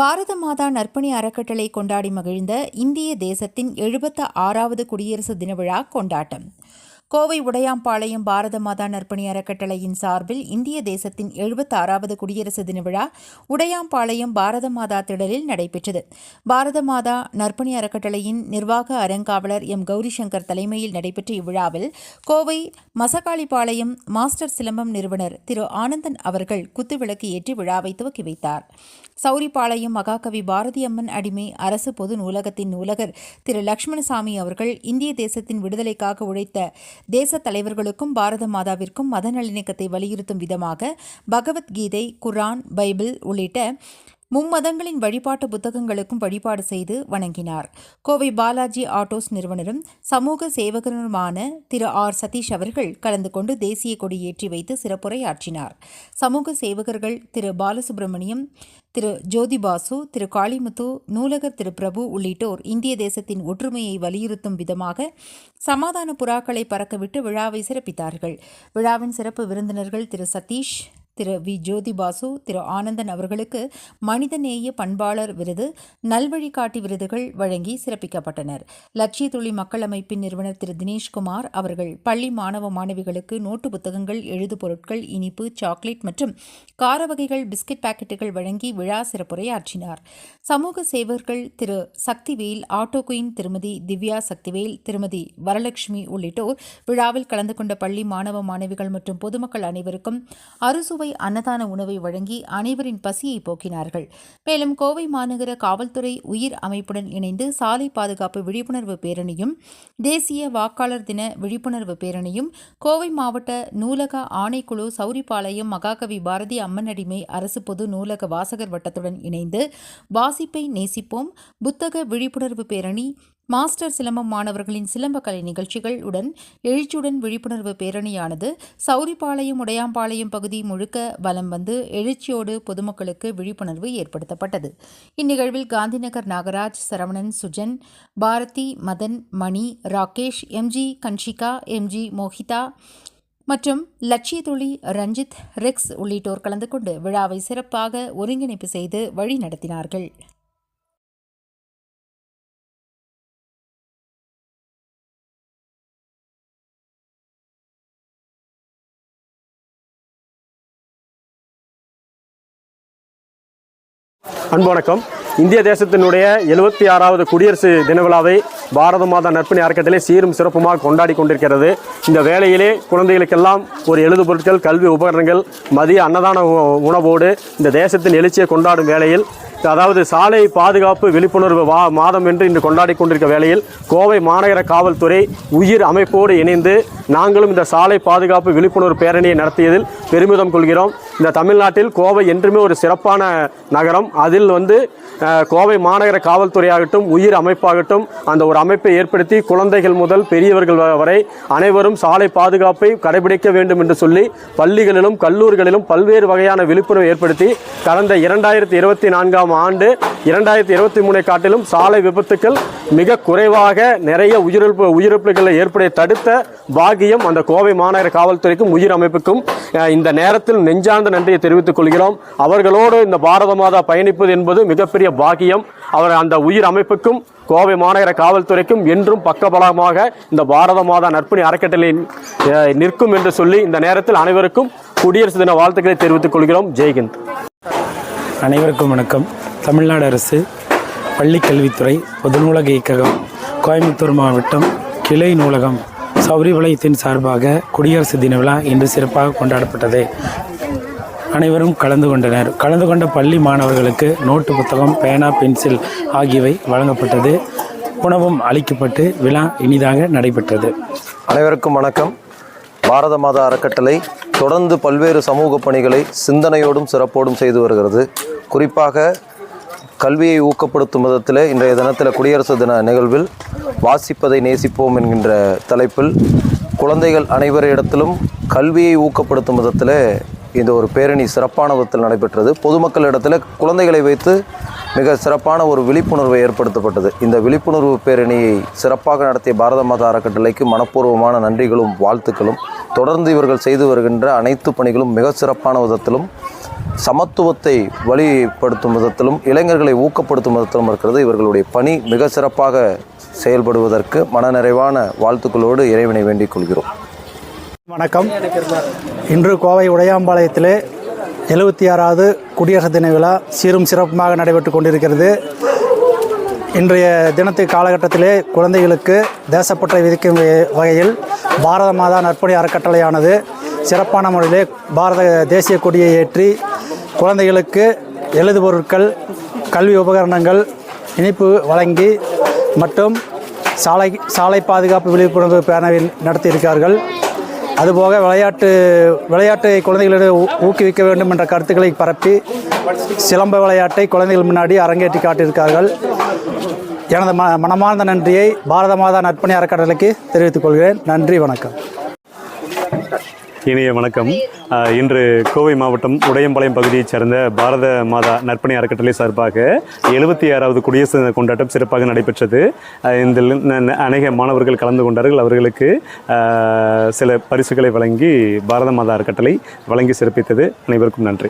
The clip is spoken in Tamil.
பாரத மாதா நற்பணி அறக்கட்டளை கொண்டாடி மகிழ்ந்த இந்திய தேசத்தின் எழுபத்த ஆறாவது குடியரசு தின விழா கொண்டாட்டம். கோவை உடையாம்பாளையம் பாரத மாதா நற்பணி அறக்கட்டளையின் சார்பில் இந்திய தேசத்தின் எழுபத்தாறாவது குடியரசு தின விழா உடையாம்பாளையம் பாரத மாதா திடலில் நடைபெற்றது. பாரத மாதா நற்பணி அறக்கட்டளையின் நிர்வாக அறங்காவலர் எம் கௌரிசங்கர் தலைமையில் நடைபெற்ற இவ்விழாவில் கோவை மசக்காளிப்பாளையம் மாஸ்டர் சிலம்பம் நிறுவனர் திரு ஆனந்தன் அவர்கள் குத்துவிளக்கு ஏற்றி விழாவை துவக்கி வைத்தார். சௌரிபாளையம் மகாகவி பாரதியம்மன் அடிமை அரசு பொது நூலகத்தின் நூலகர் திரு லக்ஷ்மணசாமி அவர்கள் இந்திய தேசத்தின் விடுதலைக்காக உழைத்த தேச தலைவர்களுக்கும் பாரத மாதாவிற்கும் மத நல்லிணக்கத்தை வலியுறுத்தும் விதமாக பகவத்கீதை குரான் பைபிள் உள்ளிட்ட மும்மதங்களின் வழிபாட்டு புத்தகங்களுக்கும் வழிபாடு செய்து வணங்கினார். கோவை பாலாஜி ஆட்டோஸ் நிறுவனரும் சமூக சேவகருமான திரு ஆர். சதீஷ் அவர்கள் கலந்து கொண்டு தேசிய கொடி ஏற்றி வைத்து சிறப்புரையாற்றினார். சமூக சேவகர்கள் திரு பாலசுப்ரமணியம் திரு ஜோதிபாசு திரு காளிமுத்து நூலகர் திரு பிரபு உள்ளிட்டோர் இந்திய தேசத்தின் ஒற்றுமையை வலியுறுத்தும் விதமாக சமாதான புறாக்களை பறக்கவிட்டு விழாவை சிறப்பித்தார்கள். விழாவின் சிறப்பு விருந்தினர்கள் திரு சதீஷ் திரு வி. ஜோதிபாசு திரு ஆனந்தன் அவர்களுக்கு மனிதநேய பண்பாளர் விருது நல்வழிகாட்டி விருதுகள் வழங்கி சிறப்பிக்கப்பட்டனர். லட்சிய தொழில் மக்கள் அமைப்பின் நிறுவனர் திரு தினேஷ்குமார் அவர்கள் பள்ளி மாணவ மாணவிகளுக்கு நோட்டு புத்தகங்கள் எழுது பொருட்கள் இனிப்பு சாக்லேட் மற்றும் கார வகைகள் பிஸ்கட் பாக்கெட்டுகள் வழங்கி விழா சிறப்புரையாற்றினார் சமூக சேவர்கள் திரு சக்திவேல் ஆட்டோ குயின் திருமதி திவ்யா சக்திவேல் திருமதி வரலட்சுமி உள்ளிட்டோர் விழாவில் கலந்து கொண்ட பள்ளி மாணவ மாணவிகள் மற்றும் பொதுமக்கள் அனைவருக்கும் அறுசுவை அன்னதான உணவை வழங்கி அனைவரின் பசியை போக்கினார்கள். மேலும் கோவை மாநகர காவல்துறை உயிர் அமைப்புடன் இணைந்து சாலை பாதுகாப்பு விழிப்புணர்வு பேரணியும் தேசிய வாக்காளர் தின விழிப்புணர்வு பேரணியும் கோவை மாவட்ட நூலக ஆணைக்குழு சௌரிபாளையம் மகாகவி பாரதி அம்மனடிமை அரசு பொது நூலக வாசகர் வட்டத்துடன் இணைந்து வாசிப்பை நேசிப்போம். புத்தக விழிப்புணர்வு பேரணி மாஸ்டர் சிலம்பம் மாணவர்களின் சிலம்பக்கலை நிகழ்ச்சிகள் உடன் எழுச்சியுடன் விழிப்புணர்வு பேரணியானது சௌரிபாளையம் உடையாம்பாளையம் பகுதி முழுக்க வலம் வந்து எழுச்சியோடு பொதுமக்களுக்கு விழிப்புணர்வு ஏற்படுத்தப்பட்டது. இந்நிகழ்வில் காந்திநகர் நாகராஜ் சரவணன் சுஜன் பாரதி மதன் மணி ராகேஷ் எம்ஜி கன்ஷிகா எம்ஜி மோஹிதா மற்றும் லட்சியதுளி ரஞ்சித் ரெக்ஸ் உள்ளிட்டோர் கலந்து கொண்டு விழாவை சிறப்பாக ஒருங்கிணைப்பு செய்து வழி நடத்தினார்கள். அன்பு வணக்கம். இந்திய தேசத்தினுடைய எழுபத்தி ஆறாவது குடியரசு தின விழாவை பாரத மாதா நற்பணி அறக்கட்டளை சீரும் சிறப்புமாக கொண்டாடி கொண்டிருக்கிறது. இந்த வேளையிலே குழந்தைகளுக்கெல்லாம் ஒரு எழுது பொருட்கள் கல்வி உபகரணங்கள் மதிய அன்னதான உ- உணவோடு இந்த தேசத்தின் எழுச்சியை கொண்டாடும் வேளையில் அதாவது சாலை பாதுகாப்பு விழிப்புணர்வு வா மாதம் என்று இன்று கொண்டாடி கொண்டிருக்க வேளையில் கோவை மாநகர காவல்துறை உயிர் அமைப்போடு இணைந்து நாங்களும் இந்த சாலை பாதுகாப்பு விழிப்புணர்வு பேரணியை நடத்தியதில் பெருமிதம் கொள்கிறோம். இந்த தமிழ்நாட்டில் கோவை என்றுமே ஒரு சிறப்பான நகரம். அதில் வந்து கோவை மாநகர காவல்துறையாகட்டும் உயிர் அமைப்பாகட்டும் அந்த ஒரு அமைப்பை ஏற்படுத்தி குழந்தைகள் முதல் பெரியவர்கள் வரை அனைவரும் சாலை பாதுகாப்பை கடைபிடிக்க வேண்டும் என்று சொல்லி பள்ளிகளிலும் கல்லூரிகளிலும் பல்வேறு வகையான விழிப்புணர்வு ஏற்படுத்தி கடந்த இரண்டாயிரத்தி இருபத்தி நான்காம் ஆண்டு இரண்டாயிரத்தி இருபத்தி மூணை காட்டிலும் சாலை விபத்துக்கள் மிக குறைவாக நிறைய உயிரிழப்பு உயிரிழப்புகளை ஏற்பட தடுத்த பாகியம் அந்த கோவை மாநகர காவல்துறைக்கும் உயிர் அமைப்புக்கும் இந்த நேரத்தில் நெஞ்சார்ந்த நன்றியை தெரிவித்துக் கொள்கிறோம். அவர்களோடு இந்த பாரத மாதா பயணிப்பது என்பது மிகப்பெரிய பாகியம் அவர் அந்த உயிர் அமைப்புக்கும் கோவை மாநகர காவல்துறைக்கும் என்றும் பக்கபலமாக இந்த பாரத மாதா நற்பணி அறக்கட்டளை நிற்கும் என்று சொல்லி இந்த நேரத்தில் அனைவருக்கும் குடியரசு தின வாழ்த்துக்களை தெரிவித்துக் கொள்கிறோம். ஜெய்ஹிந்த். அனைவருக்கும் வணக்கம். தமிழ்நாடு அரசு பள்ளிக் கல்வித்துறை பொது நூலக இயக்ககம் கோயம்புத்தூர் மாவட்டம் கிளை நூலகம் சௌரிவலயத்தின் சார்பாக குடியரசு தின விழா இன்று சிறப்பாக கொண்டாடப்பட்டது. அனைவரும் கலந்து கொண்டனர். கலந்து கொண்ட பள்ளி மாணவர்களுக்கு நோட்டு புத்தகம் பேனா பென்சில் ஆகியவை வழங்கப்பட்டது. உணவும் அளிக்கப்பட்டு விழா இனிதாக நடைபெற்றது. அனைவருக்கும் வணக்கம். பாரத மாதா அறக்கட்டளை தொடர்ந்து பல்வேறு சமூக பணிகளை சிந்தனையோடும் சிறப்போடும் செய்து வருகிறது. குறிப்பாக கல்வியை ஊக்கப்படுத்தும் விதத்தில் இன்றைய தினத்தில் குடியரசு தின நிகழ்வில் வாசிப்பதை நேசிப்போம் என்கின்ற தலைப்பில் குழந்தைகள் அனைவரிடத்திலும் கல்வியை ஊக்கப்படுத்தும் விதத்தில் இந்த ஒரு பேரணி சிறப்பான விதத்தில் நடைபெற்றது. பொதுமக்களிடத்தில் குழந்தைகளை வைத்து மிக சிறப்பான ஒரு விழிப்புணர்வு ஏற்படுத்தப்பட்டது. இந்த விழிப்புணர்வு பேரணியை சிறப்பாக நடத்திய பாரத மாதா அறக்கட்டளைக்கு மனப்பூர்வமான நன்றிகளும் வாழ்த்துக்களும். தொடர்ந்து இவர்கள் செய்து வருகின்ற அனைத்து பணிகளும் மிக சிறப்பான விதத்திலும் சமத்துவத்தை வழிப்படுத்தும் விதத்திலும் இளைஞர்களை ஊக்கப்படுத்தும் விதத்திலும் இருக்கிறது. இவர்களுடைய பணி மிக சிறப்பாக செயல்படுவதற்கு மனநிறைவான வாழ்த்துக்களோடு இறைவனை வேண்டிக் கொள்கிறோம். வணக்கம். இன்று கோவை உடையாம்பாளையத்திலே எழுபத்தி ஆறாவது குடியரசு தின விழா சீரும் சிறப்புமாக நடைபெற்று கொண்டிருக்கிறது. இன்றைய தினத்து காலகட்டத்திலே குழந்தைகளுக்கு தேசப்பற்றை விதிக்கும் வகை- வகையில் பாரத மாதா நற்பணி அறக்கட்டளையானது சிறப்பான முறையிலே பாரத தேசிய கொடியை ஏற்றி குழந்தைகளுக்கு எழுது பொருட்கள் கல்வி உபகரணங்கள் இனிப்பு வழங்கி மற்றும் சாலை சாலை பாதுகாப்பு விழிப்புணர்வு பேனவில் நடத்தியிருக்கார்கள் அதுபோக விளையாட்டு விளையாட்டை குழந்தைகளிடம் ஊக்குவிக்க வேண்டும் என்ற கருத்துக்களை பரப்பி சிலம்ப விளையாட்டை குழந்தைகள் முன்னாடி அரங்கேற்றி காட்டியிருக்கார்கள் எனது ம மனமார்ந்த நன்றியை பாரத மாதா நற்பணி அறக்கட்டளைக்கு தெரிவித்துக் கொள்கிறேன். நன்றி வணக்கம். இனிய வணக்கம். இன்று கோவை மாவட்டம் உடையம்பாளையம் பகுதியைச் சேர்ந்த பாரத மாதா நற்பணி அறக்கட்டளை சார்பாக எழுபத்தி ஆறாவது குடியரசு தின கொண்டாட்டம் சிறப்பாக நடைபெற்றது. இதில் ந- அநேக மாணவர்கள் கலந்து கொண்டார்கள். அவர்களுக்கு சில பரிசுகளை வழங்கி பாரத மாதா அறக்கட்டளை வழங்கி சிறப்பித்தது. அனைவருக்கும் நன்றி.